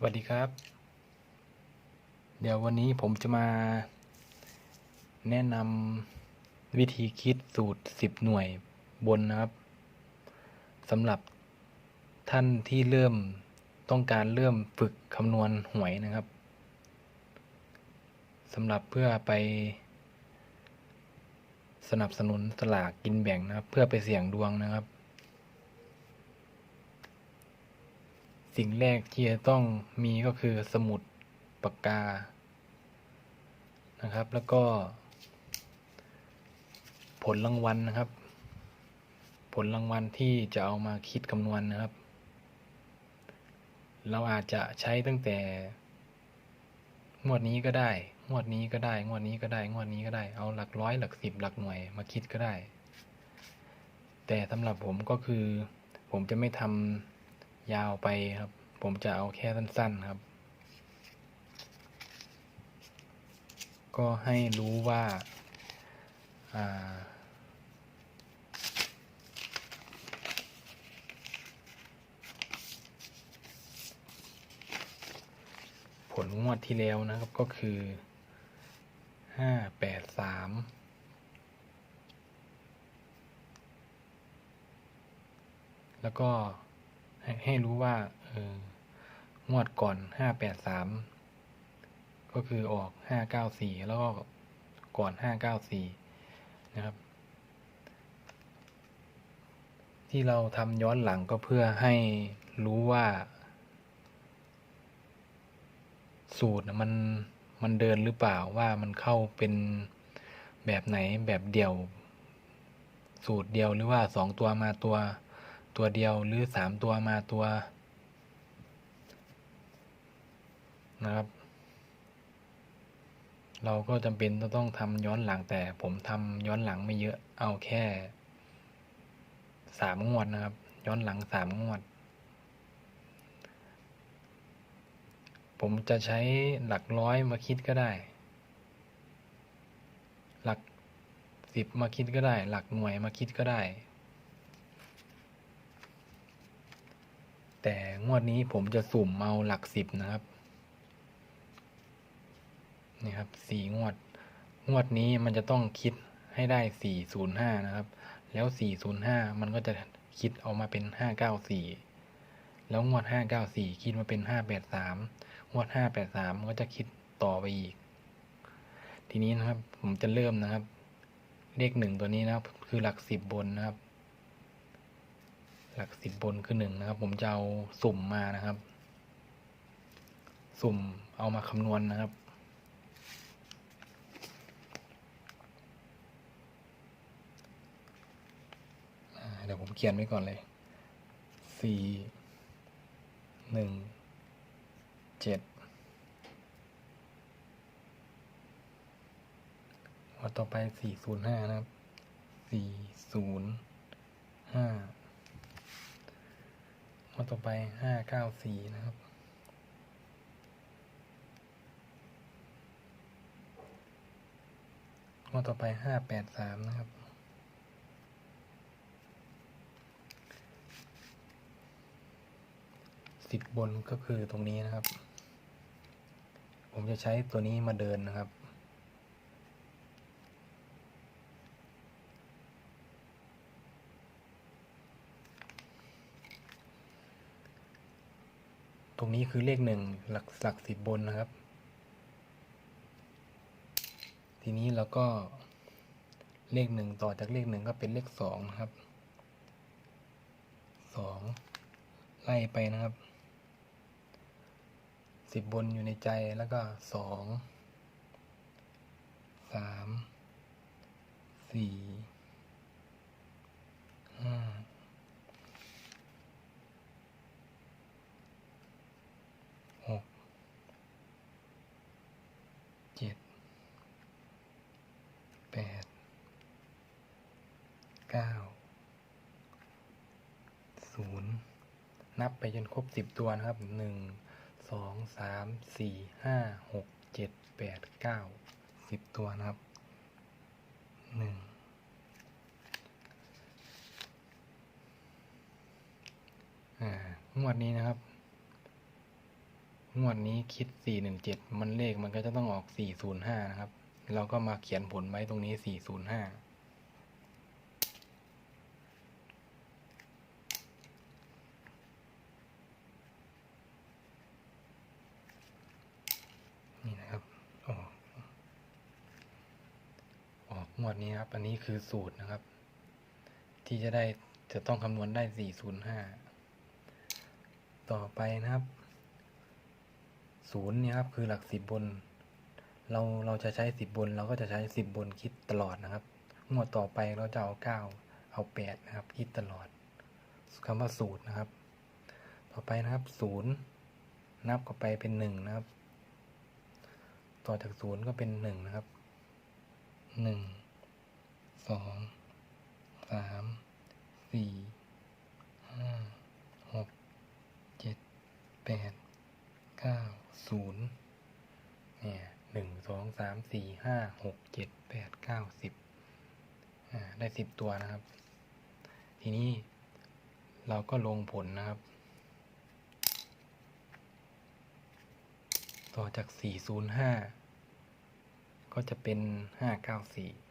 สวัสดีครับ เดี๋ยววันนี้ผมจะมา แนะนำวิธีคิดสูตร 10 หน่วยบนนะครับสำหรับท่านที่เริ่มต้องการเริ่มฝึกคำนวณหวยนะครับสำหรับเพื่อไป สนับสนุนสลากกินแบ่งนะครับ เพื่อไปเสี่ยงดวงนะครับ สิ่งแรกที่จะต้องมีก็คือสมุดปากกา นะครับ แล้วก็ ผลรางวัลนะครับ ผลรางวัลที่จะเอามาคิดคำนวณนะครับ เราอาจจะใช้ตั้งแต่ งวดนี้ก็ได้ งวดนี้ก็ได้ งวดนี้ก็ได้ งวดนี้ก็ได้ เอาหลักร้อยหลักสิบหลักหน่วยมาคิดก็ได้ แต่สำหรับผมก็คือ ผมจะไม่ทำ ยาวไปครับ ผมจะเอาแค่สั้น ๆครับ ก็ให้รู้ว่าาผลงวดที่แล้วนะครับก็คือห้าแปดสามแล้วก็ ให้รู้ว่าเอองวดก่อนห้าแปดสามก็คือออกห้าเก้าสี่แล้วก็ก่อนห้าเก้าสี่นะครับ ที่เราทำย้อนหลังก็เพื่อให้รู้ว่า สูตรมันมันเดินหรือเปล่าว่ามันเข้าเป็นแบบไหนแบบเดี่ยว สูตรเดียวหรือว่าสองตัวมาตัว ตัวเดียวหรือสามตัวมาตัวนะครับ เราก็จำเป็นต้องทำย้อนหลังแต่ผมทำย้อนหลังไม่เยอะเอาแค่สามงวดนะครับ ย้อนหลังสามงวด ผมจะใช้หลักร้อยมาคิดก็ได้ หลักสิบมาคิดก็ได้ หลักหน่วยมาคิดก็ได้ แต่งวดนี้ผมจะสุ่มเอาหลักสิบนะครับนี่ครับสี่งวด งวดนี้มันจะต้องคิดให้ได้สี่ศูนย์ห้านะครับ แล้วสี่ศูนย์ห้ามันก็จะคิดออกมาเป็นห้าเก้าสี่แล้วงวดห้าเก้าสี่คิดมาเป็นห้าแปดสามงวดห้าแปดสามก็จะคิดต่อไปอีก ทีนี้นะครับผมจะเริ่มนะครับ เลขหนึ่งตัวนี้นะครับ คือหลักสิบบนนะครับ หลักสิบบนคือหนึ่งนะครับ ผมจะเอาสุ่มมานะครับ สุ่มเอามาคำนวณนะครับ เดี๋ยวผมเขียนไว้ก่อนเลยสี่หนึ่งเจ็ดวัดต่อไปสี่ศูนย์ห้านะครับสี่ศูนย์ห้า วัดต่อไปห้าเก้าสี่นะครับวัดต่อไปห้าแปดสามนะครับสิบบนก็คือตรงนี้นะครับ ผมจะใช้ตัวนี้มาเดินนะครับ ตรงนี้คือเลขหนึ่งหลักหลักสิบบนนะครับ ทีนี้เราก็เลขหนึ่งต่อจากเลขหนึ่งก็เป็นเลขสองนะครับสองไล่ไปนะครับสิบบนอยู่ในใจแล้วก็สองสามสี่ห้า ก้าศูนย์นับไปจนครบสิบตัวนะครับหนึ่งสองสามสี่ห้าหกเจ็ดแปดเก้าสิบตัวนะครับหนึ่งงวดนี้นะครับ งวดนี้คิด 417 มันเลขมันก็จะต้องออก 405 นะครับ เราก็มาเขียนผลไว้ตรงนี้ 405 งวดนี้ครับอันนี้คือสูตรนะครับ ที่จะได้จะต้องคำนวณได้ 405 ต่อไปนะครับศูนย์เนี่ยครับคือหลักสิบบน เราเราจะใช้สิบบน เราก็จะใช้สิบบนคิดตลอดนะครับงวดต่อไปเราจะเอาเก้าเอาแปดนะครับ คิดตลอดคำว่าสูตรนะครับ ต่อไปนะครับศูนย์นับเข้าไปเป็นหนึ่งนะครับ ต่อจากศูนย์ก็เป็นหนึ่งนะครับหนึ่ง สองสามสี่ห้าหกเจ็ดแปดเก้าศูนย์เนี่ยหนึ่งสองสามสี่ห้าหกเจ็ดแปดเก้าสิบอ่าได้สิบตัวนะครับ ทีนี้เราก็ลงผลนะครับ ต่อจาก 405 ก็จะเป็น 594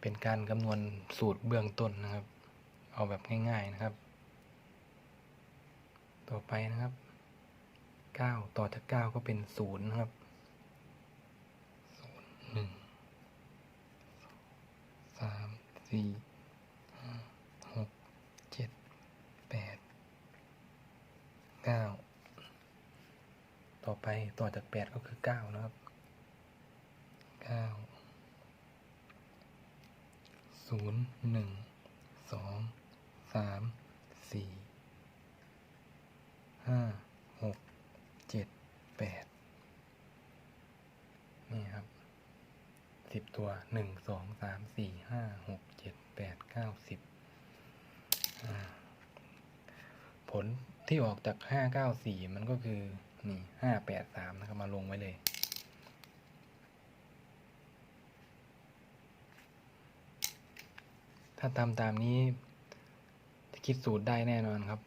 เป็นการคำนวณสูตรเบื้องต้นนะครับ เอาแบบง่าย ๆนะครับ ต่อไปนะครับ 9 ต่อจาก 9 ก็เป็น 0 นะครับ 0 1 3 4 5 6 7แปดเก้าต่อไปต่อจากแปดก็คือเก้านะครับเก้า ศูนย์หนึ่งสองสามสี่ห้าหกเจ็ดแปดนี่ครับสิบตัวหนึ่งสองสามสี่ห้าหกเจ็ดแปดเก้าสิบผลที่ออกจาก594มันก็คือนี่583นะครับมาลงไว้เลย ถ้าทำตามนี้ จะคิดสูตรได้แน่นอนครับ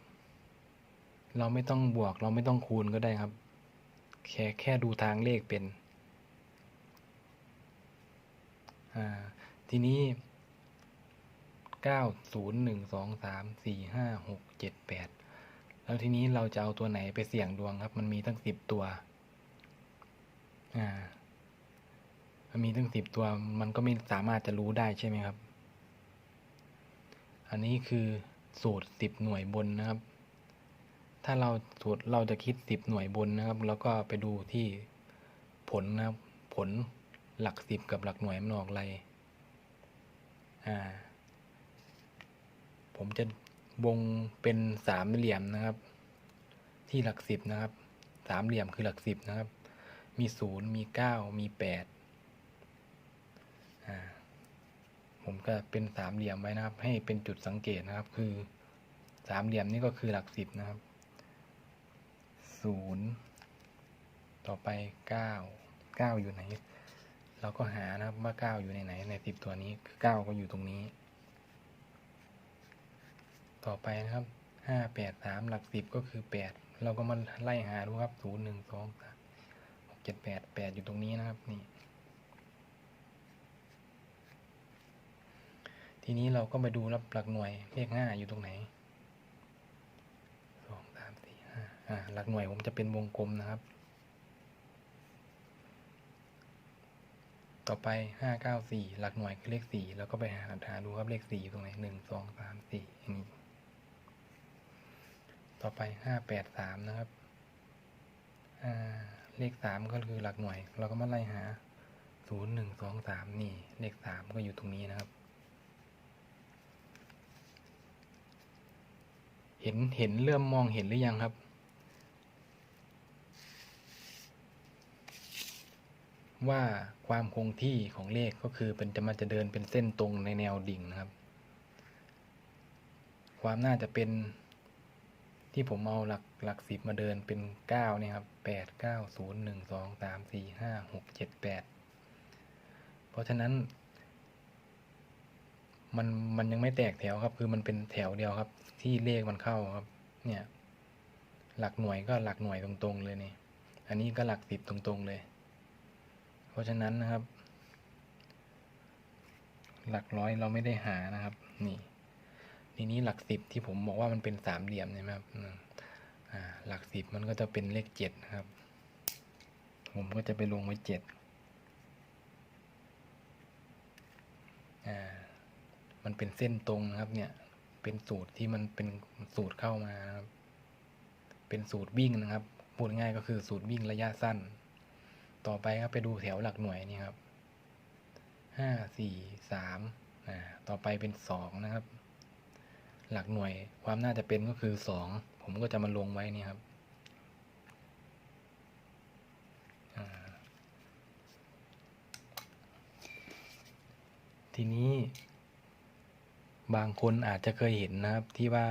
เราไม่ต้องบวกเราไม่ต้องคูณก็ได้ครับ แค่แค่ดูทางเลขเป็นทีนี้เก้าศูนย์หนึ่งสองสามสี่ห้าหกเจ็ดแปดแล้วทีนี้เราจะเอาตัวไหนไปเสี่ยงดวงครับ มันมีตั้งสิบตัว อ่า มันมีตั้งสิบตัว มันก็ไม่สามารถจะรู้ได้ใช่ไหมครับ อันนี้คือสูตรสิบหน่วยบนนะครับ ถ้าเราสูตรเราจะคิดสิบหน่วยบนนะครับ แล้วก็ไปดูที่ผลนะครับ ผลหลักสิบกับหลักหน่วยมันออกอะไรอ่า ผมจะวงเป็นสามเหลี่ยมนะครับ ที่หลักสิบนะครับ สามเหลี่ยมคือหลักสิบนะครับ มีศูนย์มีเก้ามีแปดอ่า ผมก็เป็นสามเหลี่ยมไว้นะครับ ให้เป็นจุดสังเกตนะครับ คือสามเหลี่ยมนี่ก็คือหลักสิบนะครับศูนย์ต่อไปเก้าเก้าอยู่ไหน เราก็หานะครับว่าเก้าอยู่ในไหน ในสิบตัวนี้คือเก้าก็อยู่ตรงนี้ ต่อไปนะครับห้าแปดสามหลักสิบก็คือแปดเราก็มาไล่หาดูครับศูนย์หนึ่งสองสามหกเจ็ดแปดแปดอยู่ตรงนี้นะครับนี่ ทีนี้เราก็มาดูรับหลักหน่วยเลขห้าอยู่ตรงไหนสองสามสี่ห้าอ่าหลักหน่วยผมจะเป็นวงกลมนะครับ ต่อไปห้าเก้าสี่หลักหน่วยคือเลขสี่แล้วก็ไปหาหาดูครับเลขสี่อยู่ตรงไหนหนึ่งสองสามสี่อย่างนี้ ต่อไปห้าแปดสามนะครับอ่าเลขสามก็คือหลักหน่วย เราก็มาไล่หาศูนย์หนึ่งสองสามนี่ เลขสามก็อยู่ตรงนี้นะครับ เห็นเห็นเริ่มมองเห็นหรือยังครับ ว่าความคงที่ของเลขก็คือเป็นจะมันจะเดินเป็นเส้นตรงในแนวดิ่งนะครับ ความน่าจะเป็นที่ผมเอาหลักหลักสิบมาเดินเป็นเก้าเนี่ยครับแปดเก้าศูนย์หนึ่งสองสามสี่ห้าหกเจ็ดแปดเพราะฉะนั้น มันมันยังไม่แตกแถวครับ คือมันเป็นแถวเดียวครับ ที่เลขมันเข้าครับ เนี่ย หลักหน่วยก็หลักหน่วยตรงๆเลยนี่ อันนี้ก็หลักสิบตรงๆเลย เพราะฉะนั้นนะครับ หลักร้อยเราไม่ได้หานะครับ นี่ทีนี้หลักสิบที่ผมบอกว่ามันเป็นสามเหลี่ยมใช่ไหมครับอ่าหลักสิบมันก็จะเป็นเลขเจ็ดนะครับ ผมก็จะไปลงไว้เจ็ดอ่า มันเป็นเส้นตรงนะครับ เนี่ย เป็นสูตรที่มันเป็นสูตรเข้ามาครับ เป็นสูตรวิ่งนะครับ พูดง่ายก็คือสูตรวิ่งระยะสั้น ต่อไปครับไปดูแถวหลักหน่วยนี่ครับห้าสี่สามอ่าต่อไปเป็นสองนะครับ หลักหน่วยความน่าจะเป็นก็คือสองผมก็จะมาลงไว้นี่ครับทีนี้ บางคนอาจจะเคยเห็นนะครับที่ว่า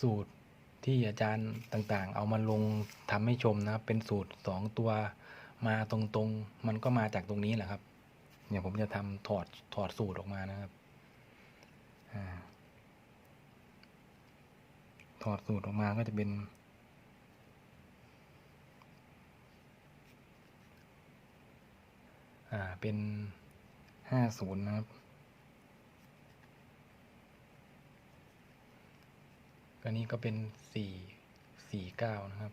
สูตรที่อาจารย์ต่างๆ เอามาลงทำให้ชมนะครับ เป็นสูตรสองตัวมาตรงๆ มันก็มาจากตรงนี้แหละครับ เนี่ยผมจะทำถอดถอดสูตรออกมานะครับอถอดสูตรออกมาก็จะเป็นอ่าเป็นห้าศูนย์นะครับ อันนี้ก็เป็นสี่สี่เก้านะครับ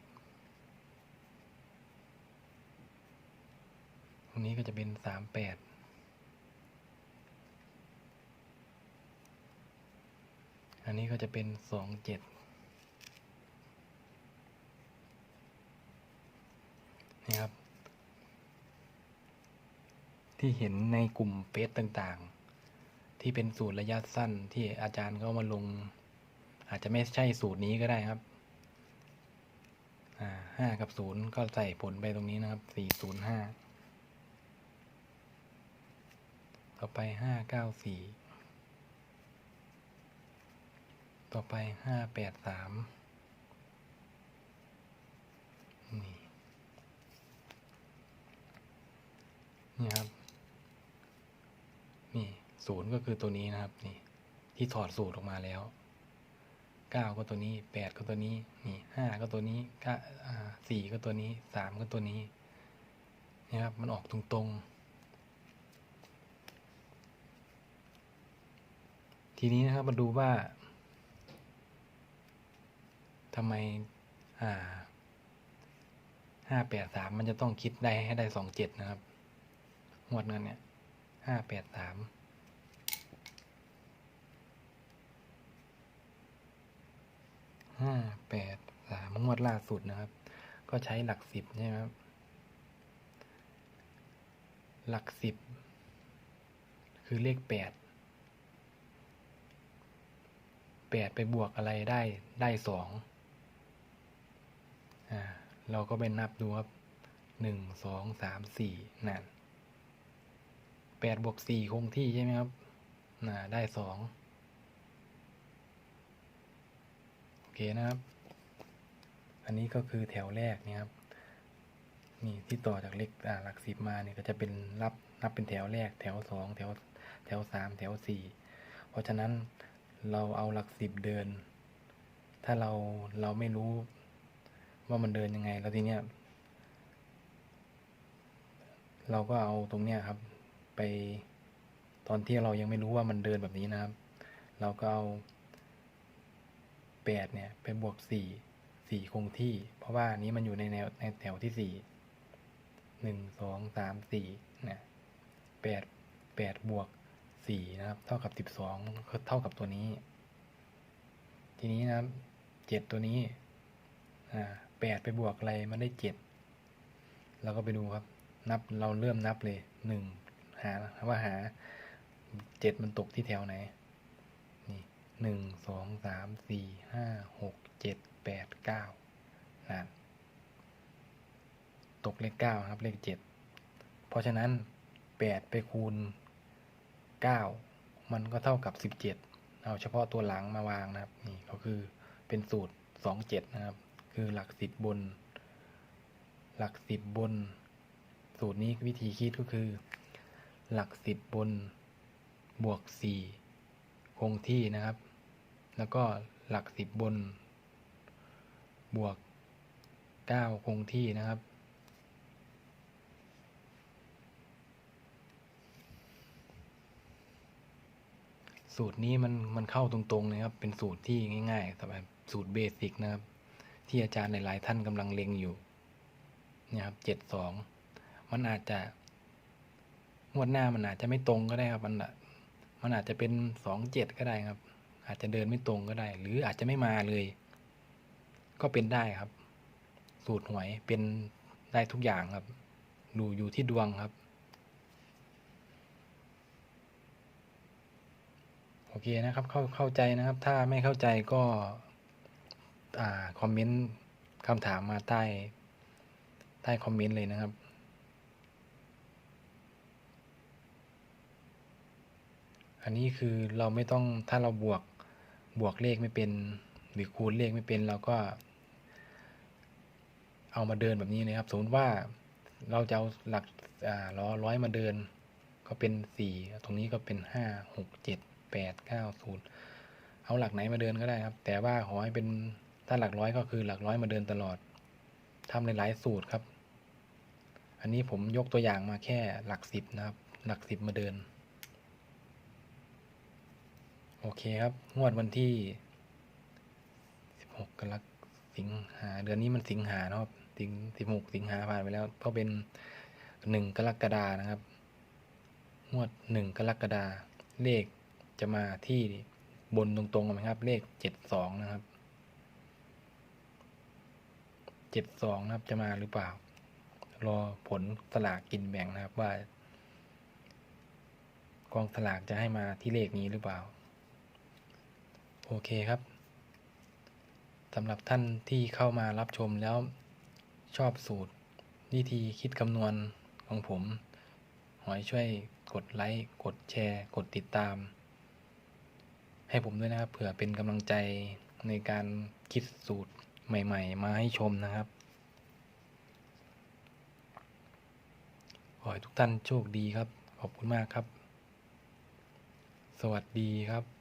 ตรงนี้ก็จะเป็นสามแปดอันนี้ก็จะเป็นสองเจ็ดนี่ครับ ที่เห็นในกลุ่มเฟซต่างๆ ที่เป็นสูตรระยะสั้นที่อาจารย์เขามาลง อาจจะไม่ใช่สูตรนี้ก็ได้ครับห้ากับศูนย์ก็ใส่ผลไปตรงนี้นะครับสี่ศูนย์ห้าต่อไปห้าเก้าสี่ต่อไปห้าแปดสามนี่นี่ครับ นี่ศูนย์ก็คือตัวนี้นะครับ นี่ ที่ถอดสูตรออกมาแล้ว เก้าก็ตัวนี้แปดก็ตัวนี้นี่ห้าก็ตัวนี้ก้าอ่าสี่ก็ตัวนี้สามก็ตัวนี้นี่ครับมันออกตรงๆ ทีนี้นะครับมาดูว่าทำไมอ่าห้าแปดสามมันจะต้องคิดได้ให้ได้สองเจ็ดนะครับ งวดนั้นเนี่ยห้าแปดสาม ห้าแปดสามงวดล่าสุดนะครับ ก็ใช้หลักสิบใช่ไหมครับ หลักสิบ คือเลขแปดแปดไปบวกอะไรได้ได้สองอ่าเราก็ไปนับดูครับหนึ่งสองสามสี่นั่นแปดบวกสี่คงที่ใช่ไหมครับน่ะได้สอง โอ เคนะครับ อันนี้ก็คือแถวแรกเนี่ยครับ นี่ที่ต่อจากเลขหลักสิบมาเนี่ยก็จะเป็นรับนับเป็นแถวแรก แถวสองแถวแถวสามแถวสี่เพราะฉะนั้นเราเอาหลักสิบเดิน ถ้าเราเราไม่รู้ว่ามันเดินยังไง แล้วทีเนี้ยเราก็เอาตรงเนี้ยครับ ไปตอนที่เรายังไม่รู้ว่ามันเดินแบบนี้นะครับ เราก็เอา แปดเนี่ยไปบวกสี่สี่คงที่ เพราะว่านี้มันอยู่ในแนวในแถวที่สี่หนึ่งสองสามสี่เนี่ยแปดแปดบวกสี่นะครับ เท่ากับสิบสองเท่ากับตัวนี้ ทีนี้นะครับเจ็ดตัวนี้อ่าแปดไปบวกอะไรมันได้เจ็ดเราก็ไปดูครับนับเราเริ่มนับเลยหนึ่งหาว่าหาเจ็ดมันตกที่แถวไหน หนึ่งสองสามสี่ห้าหกเจ็ดแปดเก้านั่นตกเลขเก้าครับเลขเจ็ดเพราะฉะนั้นแปดไปคูณเก้ามันก็เท่ากับสิบเจ็ดเอาเฉพาะตัวหลังมาวางนะครับ นี่ก็คือเป็นสูตรสองเจ็ดนะครับ คือหลักสิบบน หลักสิบบน สูตรนี้วิธีคิดก็คือ หลักสิบบนบวกสี่คงที่นะครับ แล้วก็หลักสิบบน บวกเก้าคงที่นะครับ สูตรนี้มันมันเข้าตรงๆเลยครับ เป็นสูตรที่ง่ายๆสำหรับสูตรเบสิกนะครับ ที่อาจารย์หลายๆท่านกำลังเล็งอยู่นี่ยครับเจ็ดสองมันอาจจะงวดหน้ามันอาจจะไม่ตรงก็ได้ครับ มันมันอาจจะเป็นสองเจ็ดก็ได้ครับ อาจจะเดินไม่ตรงก็ได้ หรืออาจจะไม่มาเลย ก็เป็นได้ครับ สูตรหวยเป็นได้ทุกอย่างครับ ดูอยู่ที่ดวงครับ โอเคนะครับ เข้าเข้าใจนะครับ ถ้าไม่เข้าใจก็อ่าคอมเมนต์คำถามมาใต้ ใต้คอมเมนต์เลยนะครับอันนี้คือเราไม่ต้องถ้าเราบวก บวกเลขไม่เป็น หรือคูณเลขไม่เป็นเราก็ เอามาเดินแบบนี้นะครับ สมมติว่าเราจะเอาหลักอ่าร้อยร้อยมาเดิน ก็เป็นสี่ตรงนี้ก็เป็นห้าหกเจ็ดแปดเก้าศูนย์เอาหลักไหนมาเดินก็ได้ครับ แต่ว่าขอให้เป็นถ้าหลักร้อยก็คือหลักร้อยมาเดินตลอดทำหลายๆสูตรครับ อันนี้ผมยกตัวอย่างมาแค่หลักสิบนะครับ หลักสิบมาเดิน โอเคครับ งวดวันที่สิบหกกรกสิงหา เดือนนี้มันสิงหาเนาะครับ สิงสิบหกสิงหาผ่านไปแล้วก็เป็นหนึ่งกรกฎานะครับ งวดหนึ่งกรกฎาเลขจะมาที่บนตรงๆไหมครับ เลขเจ็ดสองนะครับเจ็ดสองนะครับ จะมาหรือเปล่า รอผลสลากกินแบ่งนะครับว่ากองสลากจะให้มาที่เลขนี้หรือเปล่า โอเคครับสำหรับท่านที่เข้ามารับชมแล้วชอบสูตร วิธีคิดคำนวณของผม ขอให้ช่วยกดไลค์ กดแชร์ กดติดตาม ให้ผมด้วยนะครับ เผื่อเป็นกำลังใจในการคิดสูตรใหม่ ๆ มาให้ชมนะครับ ขอให้ทุกท่านโชคดีครับ ขอบคุณมากครับ สวัสดีครับ